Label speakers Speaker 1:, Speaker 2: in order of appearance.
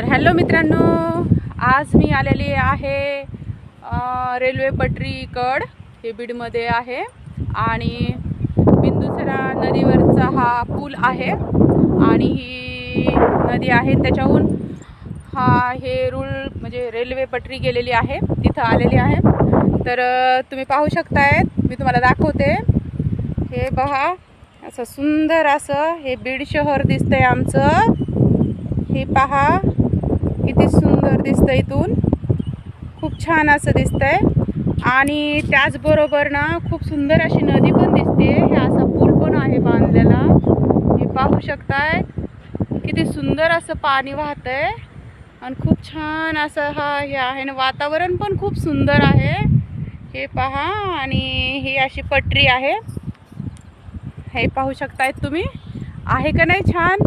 Speaker 1: तर हॅलो मित्रांनो आज मी आलेली आहे रेल्वे पटरीकड हे बीडमध्ये आहे. आणि बिंदुसरा नदीवरचा हा पूल आहे. आणि ही नदी आहे त्याच्याहून हा हे रूळ म्हणजे रेल्वे पटरी गेलेली आहे तिथं आलेली आहे. तर तुम्ही पाहू शकताय मी तुम्हाला दाखवते. हे पहा असं सुंदर असं हे बीड शहर दिसतंय आमचं. हे पहा. किती सुंदर दिसतं इथून. खूप छान असं दिसतंय. आणि त्याचबरोबर ना खूप सुंदर अशी नदी पण दिसते हे असा पूल पण आहे बांधलेला. हे पाहू शकताय. किती सुंदर असं पाणी वाहतंय. आणि खूप छान असं हा हे आहे ना वातावरण पण खूप सुंदर आहे. हे पहा आणि ही अशी पटरी आहे. हे पाहू शकतायत तुम्ही. आहे का नाही छान?